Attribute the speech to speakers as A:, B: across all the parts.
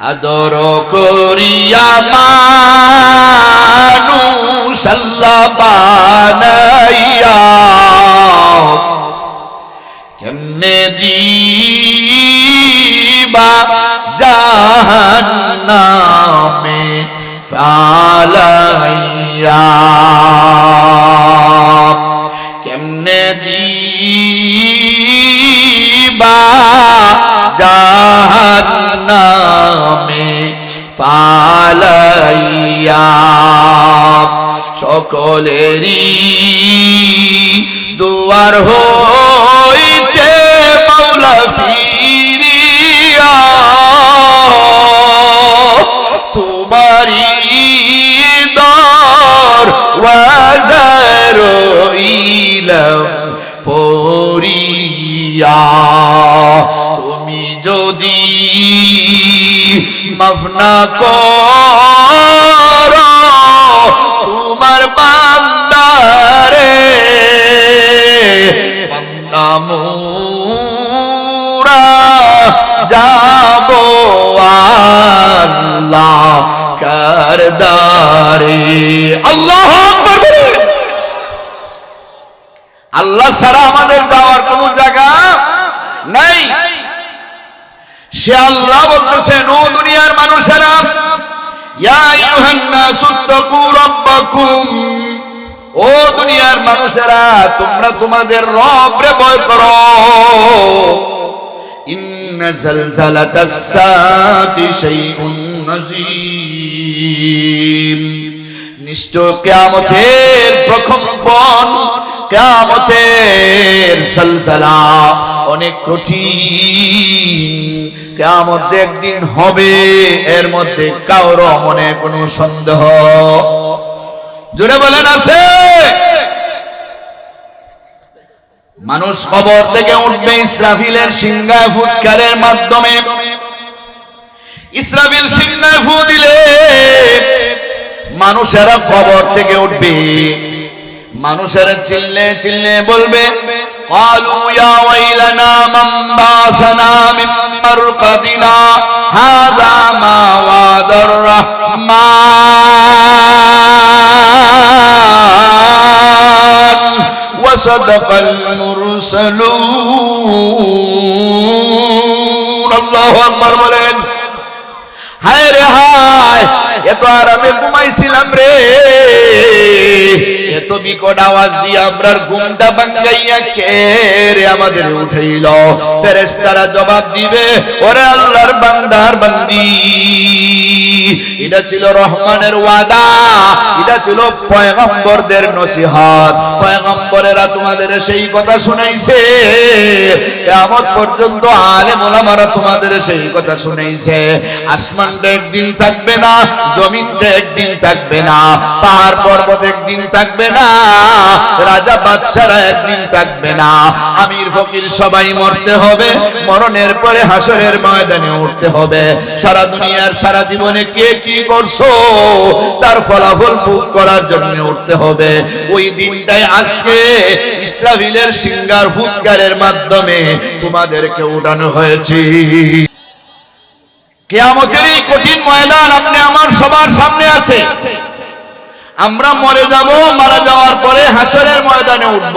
A: আদর করিয়া মানুষ আল্লাহ বানাইয়া। কেমনে দিবা জাহান্নামে ফালাইয়া। কেমনে দিবা জাহান্নামে ফালাইয়া সকলেরই দুয়ার হইতে মৌলা ফিরিয়া। তোমারি দর ওয়াজার যদি মাফ না করো তোমার বান্দারে বান্দামুরা যাব আল্লাহ কারদারে। আল্লাহ আকবার আল্লাহ ছাড়া আমাদের যাওয়ার কোন জায়গা নাই। সে আল্লাহ বলতেছেন ও দুনিয়ার মানুষেরা ও দুনিয়ার মানুষেরা, তোমরা তোমাদের রবরে ভয় করো। নিশ্চয় কিয়ামতের প্রকম্পন কিয়ামতের জলজলা অনেক কঠিন। কিয়ামত যে একদিন হবে, এর মধ্যে কারও মনে কোনো সন্দেহ। জোরে বলেন আছে? মানুষ খবর থেকে উঠবে ইসরাফিলের সিংহায় ফুৎকারের মাধ্যমে। ইসরাফিল সিংহায় ফু দিলে মানুষেরা খবর থেকে উঠবে। মানুষেরা চিল্লে চিল্লে বলবে قالوا يا ويلنا من بعثنا من مرقدنا هذا ما وعد الرحمن وصدق المرسلون الله أكبر বলেন হায় রে হায় এত আরামে ঘুমাইছিলাম রে এত বিকট আওয়াজ দিয়ে আমরার ঘুমটা ভাঙ্গাইয়া কে রে আমাদের উঠাইল। ফেরেশতারা জবাব দিবে, ওরে আল্লাহর বান্দার বান্দি, এটা ছিল রহমানের ওয়াদা, এটা ছিল পয়গম্বরদের পয়গম্বরেরা তোমাদের সেই কথা শুনাইছে পর্যন্ত তোমাদের সেই কথা শুনাইছে। আসমানটা একদিন থাকবে না জমিনটা একদিন থাকবে না, পাহাড় পর্বত একদিন থাকবে না, রাজা বাদশারা একদিন থাকবে না। আমির ফকির সবাই মরতে হবে। মরণের পরে হাসরের ময়দানে উঠতে হবে। সারা দুনিয়ার সারা জীবনে কে কি করছ? তার ফলাফল ভোগ করার জন্য উঠতে হবে। ওই দিনটাই আজকে ইসরাফিলের সিঙ্গার ফুৎকারের মাধ্যমে তোমাদেরকে উঠানো হয়েছে। কেয়ামতের এই কঠিন ময়দান আপনি আমার সবার সামনে আছে। আমরা মরে যাব, মারা যাওয়ার পরে হাসরের ময়দানে উঠব।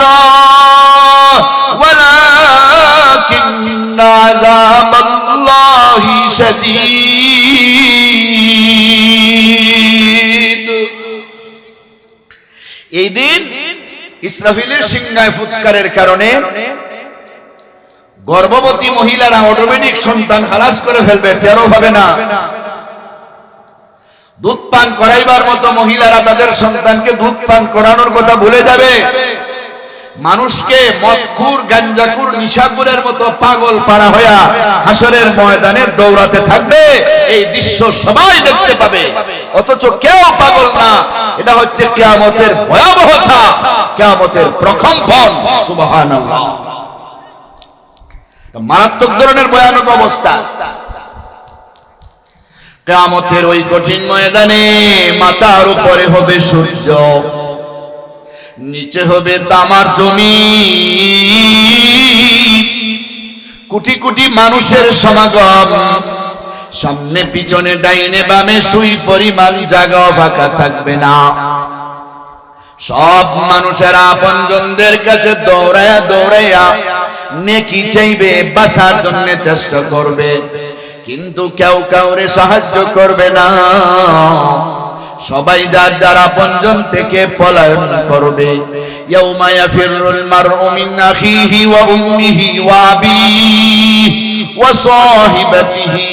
A: عذاب الله شديد এই দিন ইসরাফিলের সিংহায় ফুৎকারের কারণে গর্ভবতী মহিলারা অটোমেটিক সন্তান খালাস করে ফেলবে টেরো পাবে না দুধ পান করাইবার মতো মহিলারা তাদের সন্তানকে দুধ পান করানোর কথা ভুলে যাবে মানুষকে মদকুর গাঞ্জাকুর নিশাকুরের মতো পাগল পাড়া হইয়া হাসরের ময়দানে দৌড়াতে থাকবে, এই দৃশ্য সবাই দেখতে পাবে। অথচ কেউ পাগল না, এটা হচ্ছে কিয়ামতের ভয়াবহতা, কিয়ামতের প্রকম্পন। সুবহানাল্লাহ। মারাত্মক ধরনের ভয়ানক অবস্থা। কিয়ামতের ওই কঠিন ময়দানে মাথার উপরে হবে সূর্য। নিচে হবে তামার জমি। কোটি কোটি মানুষের সমাগম। সামনে পিছনে ডাইনে বামে সুই পরিমাণ জাগা ফাঁকা থাকবে না। সব মানুষের আপনজনদের কাছে দৌড়ায়া দৌড়াইয়া নেকি চাইবে বাসার জন্য চেষ্টা করবে। কিন্তু কেউ কাউরে সাহায্য করবে না। সবাই যার যার আপনজন থেকে পলায়ন করবে। ইয়াউমা ইয়াফিরুল মারউ মিন আখিহি ওয়া উম্মিহি ওয়া আবিহি ওয়া সাহিবাতিহি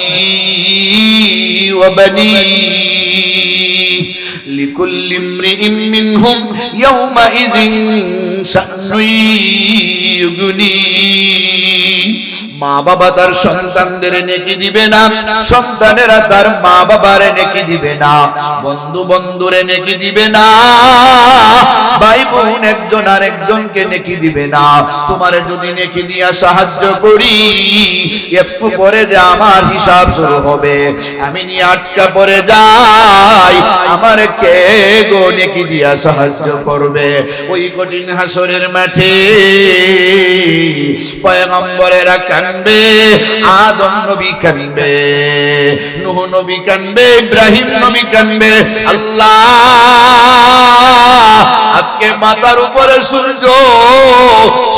A: ওয়া বানিহি। লিকুল্লি ইমরিইন মিনহুম ইয়াউমাইযিন শা'নুন ইউগনি মা বাবা তার সন্তানদের নেকি দিবে না, সন্তানেরা তার মা বাবার নেকি দিবে না, বন্ধু বন্ধুরে নেকি দিবে না ভাই বোন একজন আর একজনকে নেকি দিবে না। তোমার যদি নেকি দিয়া সাহায্য করি, একটু পরে যে আমার হিসাব শুরু হবে। আমি নিয়ে আটকা পড়ে যাই, আমার কে গো নেকি দিয়া সাহায্য করবে? ওই কঠিন হাসরের মাঠে পয়গম্বরেরা কানবে আদম নবী কানবে নূহ নবী কানবে ইব্রাহিম নবী কানবে আল্লাহ আজকে মাথার উপরে সূর্য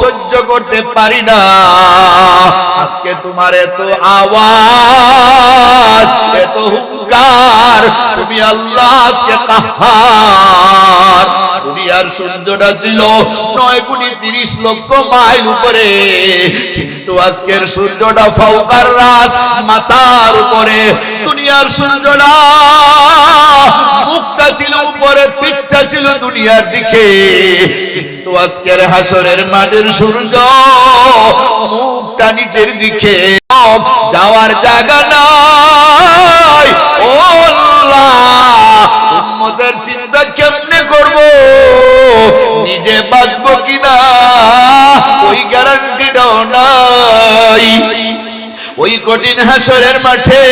A: সহ্য করতে পারি না। আজকে তোমার এত আওয়াজ, এত হুঙ্কার, তুমি আল্লাহ আজকে কাহার দুনিয়ার সূর্যটা ছিল নয় কোটি তিরিশ লক্ষ মাইল উপরে, কিন্তু আজকের সূর্যটা ফাউকার রাস মাথার উপরে। দুনিয়ার সূর্যটা মুখটা ছিল উপরে, পিঠটা ছিল দুনিয়ার দিকে। কিন্তু আজকের হাসরের মাঠের সূর্য মুখটা নিচের দিকে। যাওয়ার জায়গা নাই। ও চিন্তা কেমনে করব? নিজে বাঁচবো কিনা ওই গ্যারান্টিটাও নাই। ওই কঠিন হাসরের মাঠে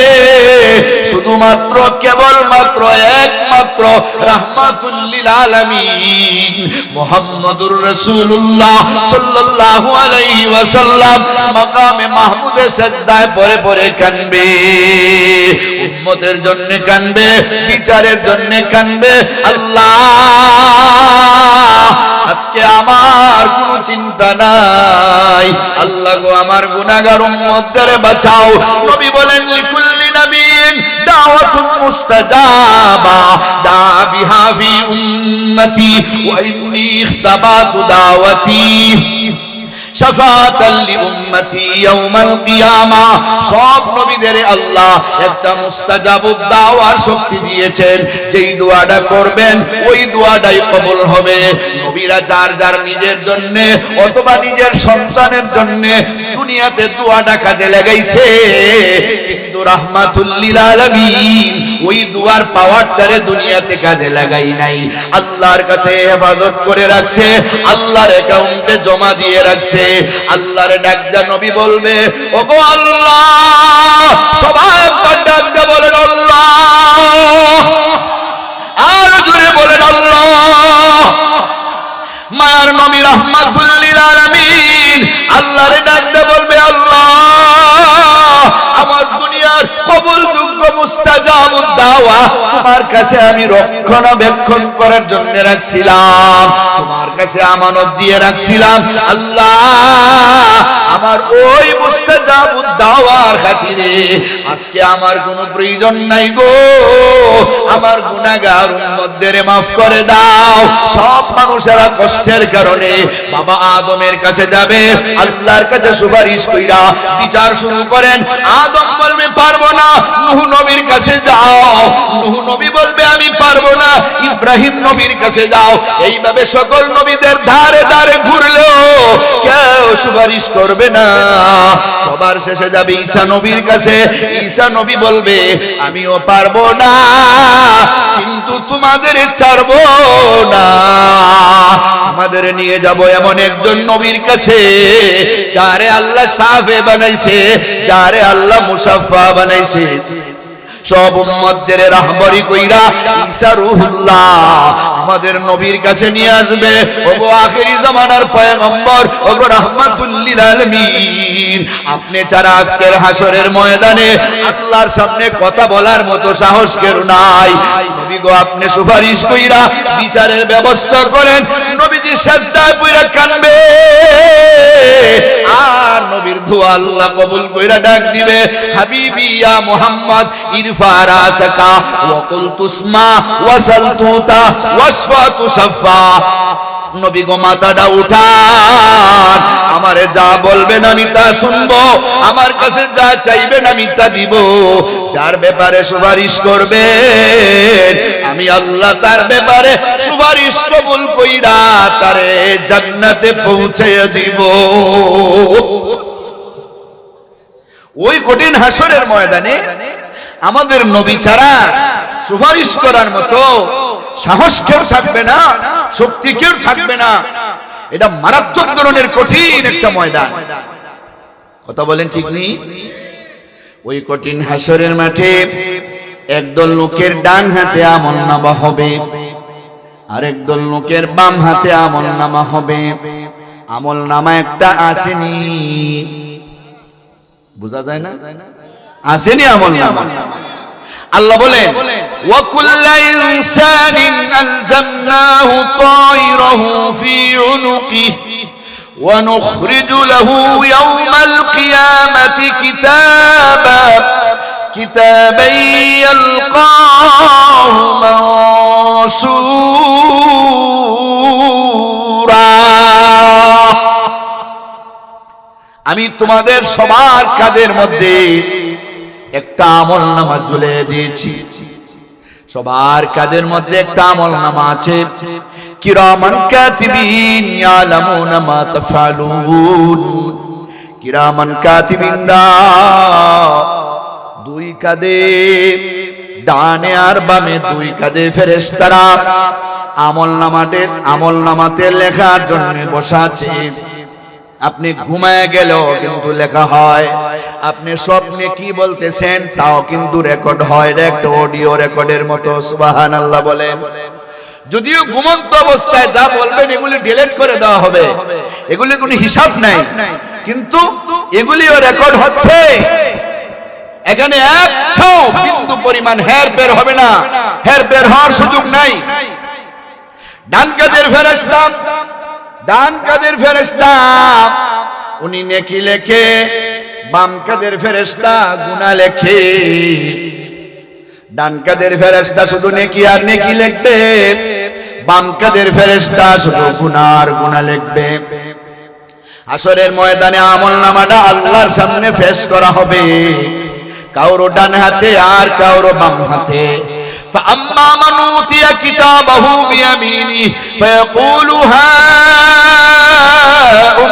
A: শুধুমাত্র কেবলমাত্র একমাত্র রাহমাতুল্লিল আলামিন মুহাম্মদুর রাসূলুল্লাহ সাল্লাল্লাহু আলাইহি ওয়াসাল্লাম মাকামে মাহমুদে সাজদায় পরে পরে কানবে, উম্মতের জন্য কানবে, বিচারের জন্য কানবে, আল্লাহ আজকে আমার কোনো চিন্তা নাই, আল্লাহ গো আমার গুনাহগার উম্মতদের বাঁচাও নবী বলেন, লিকুল্লি নবীন দাওয়াতুন মুস্তাজাবা দা বিহা ফি উম্মতি, ওয়া ইন্নী ইখতাবাতু দাওয়াতি। সন্তানের জন্য দুনিয়াতে দোয়াটা কাজে কিন্তু ওই দুয়ার পাওয়ারটারে দুনিয়াতে কাজে লাগাই নাই। আল্লাহর কাছে হেফাজত করে রাখছে, আল্লাহর অ্যাকাউন্টে জমা দিয়ে রাখছে। আল্লাহর ডাক দা নবী বলবে। ওগো আল্লাহ, সবাই একবার ডাক দা বলেন আর জোরে বলেন আল্লাহ। মায়ার নবী রহমাতুল লিল আলামিন আল্লাহর ডাক বলবে আল্লাহ। আমার দুনিয়ার কবুল যোগ্য মুস্তাজাবুদ দাওয়া তোমার কাছে আমি রক্ষণাবেক্ষণ করার জন্য রাখছিলাম। তোমার কাছে আমানত দিয়ে রাখছিলাম। আল্লাহ আমার ওই মুস্তাজাবুদ দাওয়ার খাতিরে আজকে আমার কোনো প্রয়োজন নাই গো। আমার গুনাহগার উম্মতদের maaf করে দাও। সব মানুষেরা কষ্টের কারণে বাবা আদমের কাছে যাবে। আল্লাহর কাছে সুপারিশ কইরা বিচার শুরু করেন। আদম বলবে, পারব না। নুহু নবীর কাছে যাও। নুহু নবী বলবে, আমি পারব না। ইব্রাহিম নবীর কাছে যাও। এইভাবে সকল নবীদের ধারে ধারে ঘুরলেও কেউ সুপারিশ করবে না। সবার শেষে যাবে ঈসা নবীর কাছে। ঈসা নবী বলবে, আমিও পারব না, কিন্তু তোমাদের ছাড়বো না। আমাদের নিয়ে যাব এমন একজন নবীর কাছে, যারে আল্লাহ সাফে বানাইছে, যারে আল্লাহ মুসাফা বানাইছে। সব উম্মতদের রাহবরি কইরা ঈসা রুহুল্লাহ আমাদের নবীর কাছে নিয়ে আসবে। ওগো আখেরি জামানার পয়গম্বর, ওগো রাহমাতুল লিল আলামিন। আপনি যারা আজকের হাসরের ময়দানে আল্লাহর সামনে কথা বলার মতো সাহস কেউ নাই। নবী গো, আপনি সুপারিশ কইরা বিচারের ব্যবস্থা করেন, নবীজি সাজদায় পইরা কানবে। আর নবীর দোয়া আল্লাহ কবুল কইরা ডাক দিবে, হাবিবি ইয়া মুহাম্মদ ওয়া কুল তুসমা ওয়াসালতুতা ওয়াসফাতু সাফা নবী গো মাথাটা উঠান। আমারে যা বলবেন আমি তা শুনব। আমার কাছে যা চাইবেন আমি তা দিব। যার ব্যাপারে সুপারিশ করবেন, আমি আল্লাহ তার ব্যাপারে সুপারিশ কবুল কইরা তারে জান্নাতে পৌঁছে দিব। ওই কঠিন হাসরের ময়দানে আমাদের নবী ছাড়া সুপারিশ করার মতো সাহস কেউ থাকবে না, শক্তি কেউ থাকবে না। এটা মারাত্মক ধরনের কঠিন একটা ময়দান। কথা বলেন ঠিক নেই ওই কঠিন হাসরের মাঠে একদল লোকের ডান হাতে আমল নামা হবে আর একদল লোকের বাম হাতে আমল নামা হবে। আমল নামা একটা আসেনি। বোঝা যায় না? আসেনি আমল নামা আল্লাহ বলে وكل إنسان ألزمناه طائره في عنقه ونخرج له يوم القيامة كتابا كتابا يلقاه منشورا আমি তোমাদের সবার কাদের মধ্যে একটা আমল নামা ঝুলে দিয়েছি। সবার কাদের মধ্যে একটা আমল নামা আছে? কিরামান কাতিবিন ইয়ালামুনা মা তাফআলুন কিরামান কাতিবিনরা দুই কাঁধে ডানে আর বামে দুই কাঁধে ফেরেশতারা আমল নামাতে আমল নামাতে লেখার জন্য বসা আছে। আপনি ঘুমায় গেলেও কিন্তু লেখা হয়। আপনি স্বপ্নে কি বলতেছেন, তাও কিন্তু রেকর্ড হয় একটা অডিও রেকর্ডের মতো সুবাহান আল্লাহ বলেন। যদিও ঘুমন্ত অবস্থায় যা বলবেন, এগুলি ডিলিট করে দেওয়া হবে। এগুলি কোনো হিসাব নাই। কিন্তু এগুলিও রেকর্ড হচ্ছে। এখানে একটাও বিন্দু পরিমাণ হের বের হবে না। হের বের হওয়ার সুযোগ নাই। ডান কাজের ফেরেস্তা ডান কাদের ফেরেস্তা উনি নেকি লেখে বাম কাদের ফেরেস্তা গুনাহ লেখে ডান কাদের ফেরেস্তা শুধু নেকি আর নেকি লিখবে বাম কাদের ফেরেস্তা শুধু গুনার গুনাহ লিখবে আসরের ময়দানে আমল নামাটা আল্লাহর সামনে ফেস করা হবে কাউরো ডান হাতে আর কাউরো বাম হাতে فأما من أوتي كتابه بيمينه فيقول هاؤم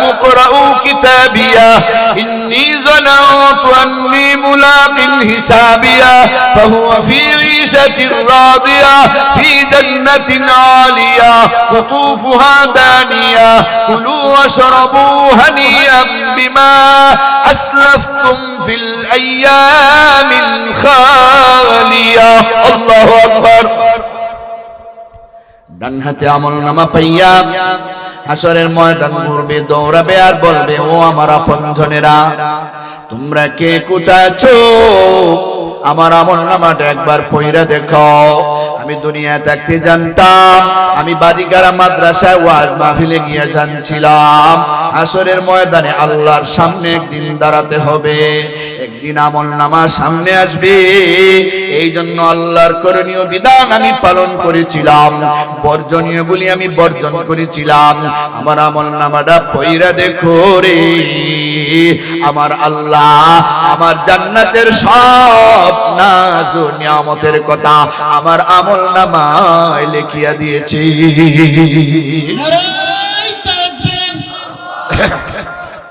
A: اقرءوا كتابيه إني ظننت أني ملاق حسابيه فهو في عيشة راضية في جنة عالية قطوفها دانية كلوا واشربوا هنيئا بما أسلفتم في الأيام الخالية الله أكبر ডান হাতে আমল নামা পাইয়া হাসরের ময়দান ঘুরবে দৌড়াবে আর বলবে ও আমার আপনজনেরা তোমরা কে কোথায় আছো? আমার আমল নামাটা একবার পইরা দেখো। আমি দুনিয়া থাকতে জানতাম, আমি বাদিকারা মাদ্রাসায় ওয়াজ মাহফিলে গিয়ে জানছিলাম, আসরের ময়দানে আল্লাহর সামনে একদিন দাঁড়াতে হবে, একদিন আমল নামা সামনে আসবে। এই জন্য আল্লাহর করণীয় বিধান আমি পালন করেছিলাম, বর্জনীয় গুলি আমি বর্জন করেছিলাম। আমার আমল নামাটা পইরা দেখো রে, আমার আল্লাহ আমার জান্নাতের সব নাজ ও নিয়ামতের কথা আমার আমল নামায় লিখিয়া দিয়েছি
B: নারায় তাকবীর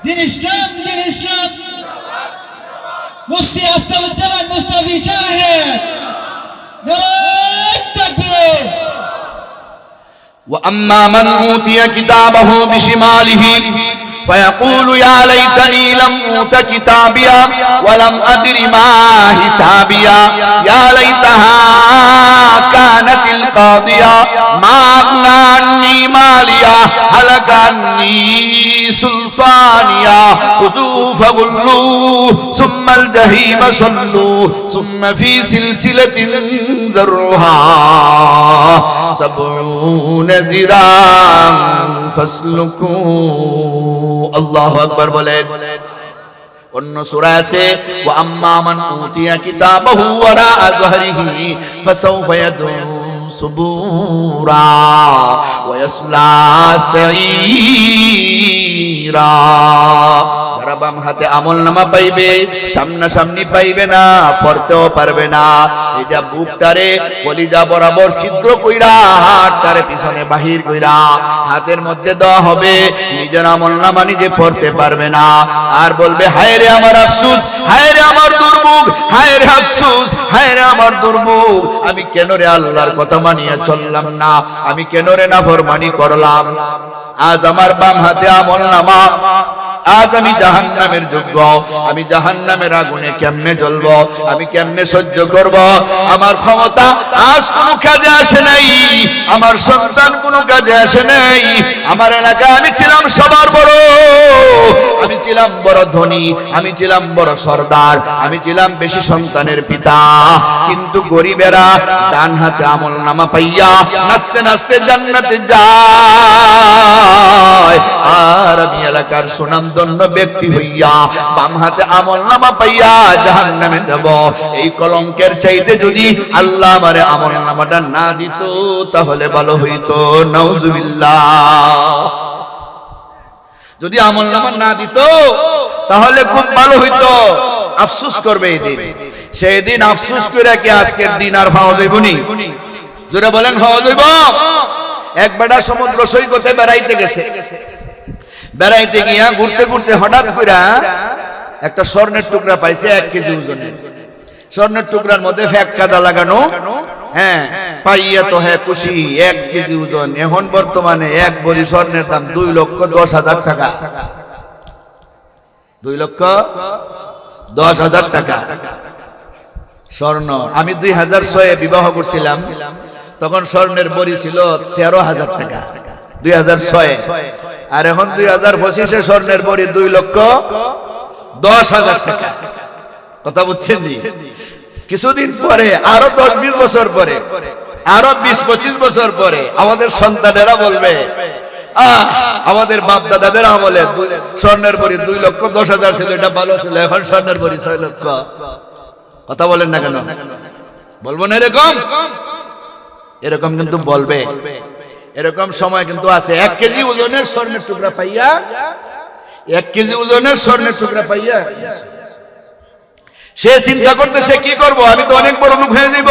B: দিন ইসলাম দিন ইসলাম মুফতি আফতাবুজ্জামান মুস্তাফি সাহেব নারায় তাকবীর
A: وأما من أوتي كتابه بشماله فيقول يا ليتني لم أوت كتابيا ولم أدر ما حسابيا. يا ليتها كانت القاضية. ما أغنى عني ماليا هلك عني سلطانيا. خذوه فغلوه ثم الجحيم صلوا ثم في سلسلة ذرها سبعون ذراعا فاسلكوا الله أكبر বলেন অন্য সূরা আছে ওয়া আম্মা মান উতিয়া কিতাবাহু ওয়ারা আযহরিহি ফাসাউফা ইয়াদউ ওয়া ইয়াসলা সাঈরা যারা বাম হাতে আমল নামা পাইবে সামনা সামনি পাইবে না, পড়তেও পারবে না। এটা বুকটারে কলিজা বরাবর ছিদ্র কইরা হাতটারে পিছনে বাহির কইরা হাতের মধ্যে দেওয়া হবে। নিজের আমল নামা নিজে পড়তে পারবে না। আর বলবে, হায় রে আমার আফসুস, হায় রে আমার দুর্ভোগ, হায় রে আফসুস, হায় রে আমার দুর্ভোগ। আমি কেন রে আল্লাহর কথা মানিয়ে চললাম না। আমি কেন রে না ফরমানি করলাম? আজ আমার বাম হাতে আমল নামা। আজ আমি জাহান্নামের যোগ্য। আমি জাহান্নামের আগুনে কেমনে জ্বলবো? আমি কেমনে সহ্য করব? আমার ক্ষমতা আজ কোনো কাজে আসে নাই। আমার সন্তান কোনো কাজে আসে নাই। আমার এলাকায় আমি ছিলাম সবার বড়। আমি ছিলাম বড় ধনী, আমি ছিলাম বড় সর্দার, আমি ছিলাম বেশি সন্তানের পিতা। কিন্তু গরিবেরা ডান হাতে আমল নামা পাইয়া নাচতে নাচতে জান্নাতে যায়। আর আমি এলাকার সুনামধন্য ব্যক্তি হইয়া বাম হাতে আমল নামা পাইয়া জাহান নামে যাব। এই কলঙ্কের চাইতে যদি আল্লাহ আমারে আমল নামাটা না দিত, তাহলে ভালো হইতো। নাউজুবিল্লাহ। যদি আমল নামা না দিত, তাহলে খুব ভালো হইতো। আফসুস করবে এই দিন। সেই দিন আফসুস করে কি আজকের দিন আর ভাও যাইবনি জোরে বলেন ভাও যাইব এক সমুদ্র সৈকতে বেড়াইতে গেছে। বেড়াইতে গিয়া ঘুরতে ঘুরতে হঠাৎ করে একটা স্বর্ণের টুকরা পাইছে এক কেজি ওজনের। স্বর্ণের টুকরার মধ্যে ফ্যাক কাদা লাগানো। হ্যাঁ পাইয়া তো হ্যাঁ খুশি, এক কেজি ওজন। এখন বর্তমানে এক বড়ি স্বর্ণের দাম দুই লক্ষ দশ হাজার টাকা। দুই লক্ষ দশ হাজার টাকা। স্বর্ণ। আমি দুই হাজার ছয়ে বিবাহ করছিলাম। তখন স্বর্ণের বড়ি ছিল তেরো হাজার টাকা। দুই হাজার ছয়ে। আর এখন দুই হাজার পঁচিশে স্বর্ণের বড়ি দুই লক্ষ দশ হাজার টাকা। কথা বুঝছেন কিছুদিন পরে, আরও দশ বিশ বছর পরে, আরও বিশ পঁচিশ বছর পরে আমাদের সন্তানেরা বলবে আমাদের বাপ দাদাদের আমলে স্বর্ণের পরি দুই লক্ষ দশ হাজার ছিল, এটা ভালো ছিল, এখন স্বর্ণের পরি ছয় লক্ষ। কথা বলেন না কেন? বলব না এরকম? এরকম কিন্তু বলবে। এরকম সময় কিন্তু আছে। এক কেজি ওজনের স্বর্ণের টুকরা পাইয়া? এক কেজি ওজনের স্বর্ণের টুকরা পাইয়া? সে চিন্তা করতেছে, কি করব? আমি তো অনেক বড় লোক হয়ে যাইব।